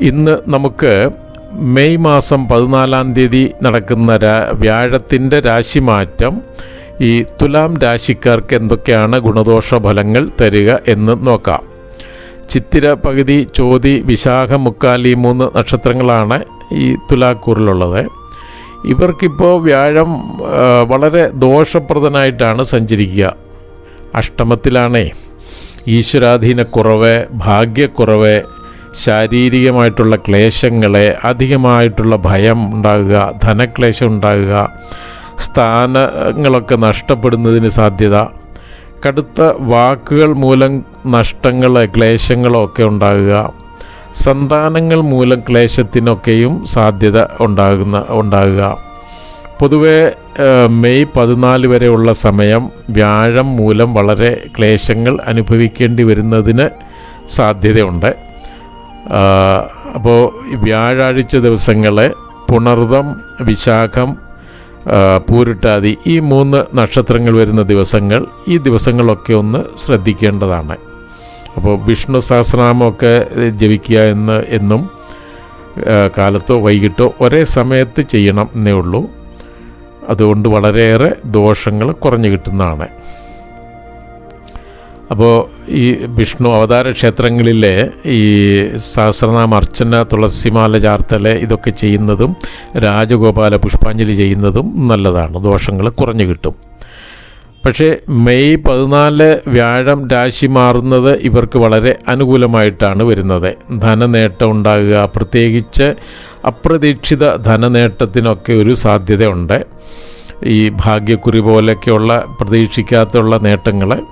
ഇന്ന് നമുക്ക് മെയ് മാസം പതിനാലാം തീയതി നടക്കുന്ന രാ വ്യാഴത്തിന്റെ രാശിമാറ്റം ഈ തുലാം രാശിക്കാർക്ക് എന്തൊക്കെയാണ് ഗുണദോഷ ഫലങ്ങൾ തരിക എന്ന് നോക്കാം. ചിത്തിര പകുതി ചോതി വിശാഖ മുക്കാലി മൂന്ന് നക്ഷത്രങ്ങളാണ് ഈ തുലാക്കൂറിലുള്ളത്. ഇവർക്കിപ്പോൾ വ്യാഴം വളരെ ദോഷപ്രദനായിട്ടാണ് സഞ്ചരിക്കുക. അഷ്ടമത്തിലാണേ ഈശ്വരാധീനക്കുറവ് ഭാഗ്യക്കുറവ് ശാരീരികമായിട്ടുള്ള ക്ലേശങ്ങളെ അധികമായിട്ടുള്ള ഭയം ഉണ്ടാകുക ധനക്ലേശം ഉണ്ടാകുക സ്ഥാനങ്ങളൊക്കെ നഷ്ടപ്പെടുന്നതിന് സാധ്യത കടുത്ത വാക്കുകൾ മൂലം നഷ്ടങ്ങൾ ക്ലേശങ്ങളൊക്കെ ഉണ്ടാകുക സന്താനങ്ങൾ മൂലം ക്ലേശത്തിനൊക്കെയും സാധ്യത ഉണ്ടാകുന്ന ഉണ്ടാകുക. പൊതുവെ മെയ് പതിനാല് വരെയുള്ള സമയം വ്യാഴം മൂലം വളരെ ക്ലേശങ്ങൾ അനുഭവിക്കേണ്ടി വരുന്നതിന് സാധ്യതയുണ്ട്. അപ്പോൾ വ്യാഴാഴ്ച ദിവസങ്ങളെ പുണർതം വിശാഖം പൂരിട്ടാതി ഈ മൂന്ന് നക്ഷത്രങ്ങൾ വരുന്ന ദിവസങ്ങൾ ഈ ദിവസങ്ങളൊക്കെ ഒന്ന് ശ്രദ്ധിക്കേണ്ടതാണ്. അപ്പോൾ വിഷ്ണു സഹസ്രനാമമൊക്കെ ജപിക്കുക എന്ന് എന്നും കാലത്തോ വൈകിട്ടോ ഒരേ സമയത്ത് ചെയ്യണം എന്നേ ഉള്ളൂ. അതുകൊണ്ട് വളരെയേറെ ദോഷങ്ങൾ കുറഞ്ഞു കിട്ടുന്നതാണ്. അപ്പോൾ ഈ വിഷ്ണു അവതാര ക്ഷേത്രങ്ങളിലെ ഈ സഹസ്രനാമ അർച്ചന തുളസിമാല ചാർത്തൽ ഇതൊക്കെ ചെയ്യുന്നതും രാജഗോപാല പുഷ്പാഞ്ജലി ചെയ്യുന്നതും നല്ലതാണ്. ദോഷങ്ങൾ കുറഞ്ഞു കിട്ടും. പക്ഷേ മെയ് പതിനാല് വ്യാഴം രാശി മാറുന്നത് ഇവർക്ക് വളരെ അനുകൂലമായിട്ടാണ് വരുന്നത്. ധനനേട്ടം ഉണ്ടാകുക പ്രത്യേകിച്ച് അപ്രതീക്ഷിത ധനനേട്ടത്തിനൊക്കെ ഒരു സാധ്യതയുണ്ട്. ഈ ഭാഗ്യക്കുറി പോലെയൊക്കെയുള്ള പ്രതീക്ഷിക്കാത്തുള്ള നേട്ടങ്ങൾ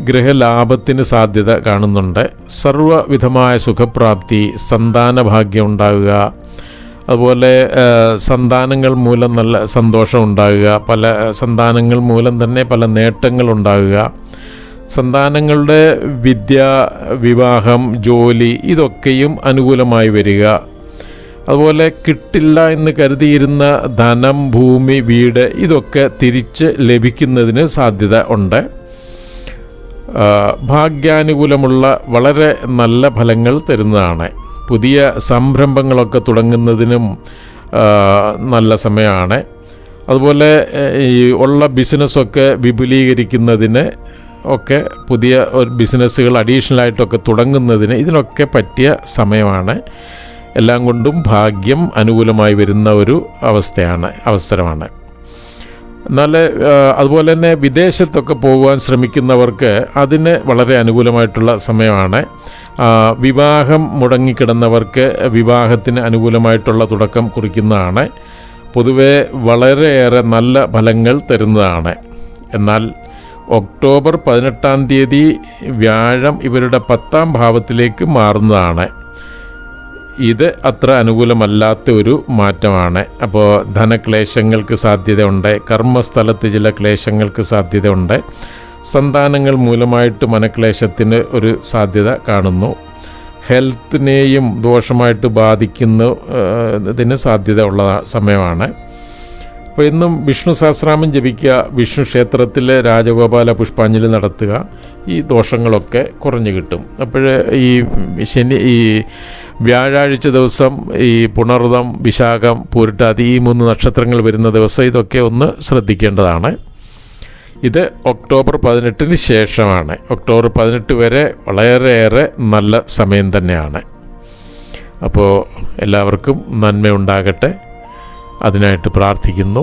ഗൃഹലാഭത്തിന് സാധ്യത കാണുന്നുണ്ട്. സർവവിധമായ സുഖപ്രാപ്തി സന്താന ഭാഗ്യം ഉണ്ടാകുക അതുപോലെ സന്താനങ്ങൾ മൂലം നല്ല സന്തോഷം ഉണ്ടാകുക പല സന്താനങ്ങൾ മൂലം തന്നെ പല നേട്ടങ്ങൾ ഉണ്ടാകുക. സന്താനങ്ങളുടെ വിദ്യ വിവാഹം ജോലി ഇതൊക്കെയും അനുകൂലമായി വരിക. അതുപോലെ കിട്ടില്ല എന്ന് കരുതിയിരുന്ന ധനം ഭൂമി വീട് ഇതൊക്കെ തിരിച്ച് ലഭിക്കുന്നതിന് സാധ്യത ഉണ്ട്. ഭാഗ്യാനുകൂലമുള്ള വളരെ നല്ല ഫലങ്ങൾ തരുന്നതാണ്. പുതിയ സംരംഭങ്ങളൊക്കെ തുടങ്ങുന്നതിനും നല്ല സമയമാണ്. അതുപോലെ ഈ ഉള്ള ബിസിനസ്സൊക്കെ വിപുലീകരിക്കുന്നതിന് ഒക്കെ പുതിയ ഒരു ബിസിനസ്സുകൾ അഡീഷണലായിട്ടൊക്കെ തുടങ്ങുന്നതിന് ഇതിനൊക്കെ പറ്റിയ സമയമാണ്. എല്ലാം കൊണ്ടും ഭാഗ്യം അനുകൂലമായി വരുന്ന ഒരു അവസ്ഥയാണ് അവസരമാണ്. ആ, അതുപോലെ തന്നെ വിദേശത്തൊക്കെ പോകുവാൻ ശ്രമിക്കുന്നവർക്ക് അതിന് വളരെ അനുകൂലമായിട്ടുള്ള സമയമാണ്. വിവാഹം മുടങ്ങിക്കിടന്നവർക്ക് വിവാഹത്തിന് അനുകൂലമായിട്ടുള്ള തുടക്കം കുറിക്കുന്നതാണ്. പൊതുവെ വളരെയേറെ നല്ല ഫലങ്ങൾ തരുന്നതാണ്. എന്നാൽ ഒക്ടോബർ പതിനെട്ടാം തീയതി വ്യാഴം ഇവരുടെ പത്താം ഭാവത്തിലേക്ക് മാറുന്നതാണ്. ഇത് അത്ര അനുകൂലമല്ലാത്ത ഒരു മാറ്റമാണ്. അപ്പോൾ ധനക്ലേശങ്ങൾക്ക് സാധ്യതയുണ്ട് കർമ്മസ്ഥലത്ത് ചില ക്ലേശങ്ങൾക്ക് സാധ്യതയുണ്ട്. സന്താനങ്ങൾ മൂലമായിട്ട് മനക്ലേശത്തിന് ഒരു സാധ്യത കാണുന്നു. ഹെൽത്തിനെയും ദോഷമായിട്ട് ബാധിക്കുന്നതിന് സാധ്യത ഉള്ള സമയമാണ്. അപ്പോൾ ഇന്നും വിഷ്ണു സഹസ്രാമം ജപിക്കുക വിഷ്ണു ക്ഷേത്രത്തിൽ രാജഗോപാല പുഷ്പാഞ്ജലി നടത്തുക ഈ ദോഷങ്ങളൊക്കെ കുറഞ്ഞു കിട്ടും. അപ്പോൾ ഈ ശനി ഈ വ്യാഴാഴ്ച ദിവസം ഈ പുണർതം വിശാഖം പൂരിട്ടാതി ഈ മൂന്ന് നക്ഷത്രങ്ങൾ വരുന്ന ദിവസം ഇതൊക്കെ ഒന്ന് ശ്രദ്ധിക്കേണ്ടതാണ്. ഇത് ഒക്ടോബർ പതിനെട്ടിന് ശേഷമാണ്. ഒക്ടോബർ പതിനെട്ട് വരെ വളരെയേറെ നല്ല സമയം തന്നെയാണ്. അപ്പോൾ എല്ലാവർക്കും നന്മ ഉണ്ടാകട്ടെ അതിനായിട്ട് പ്രാർത്ഥിക്കുന്നു.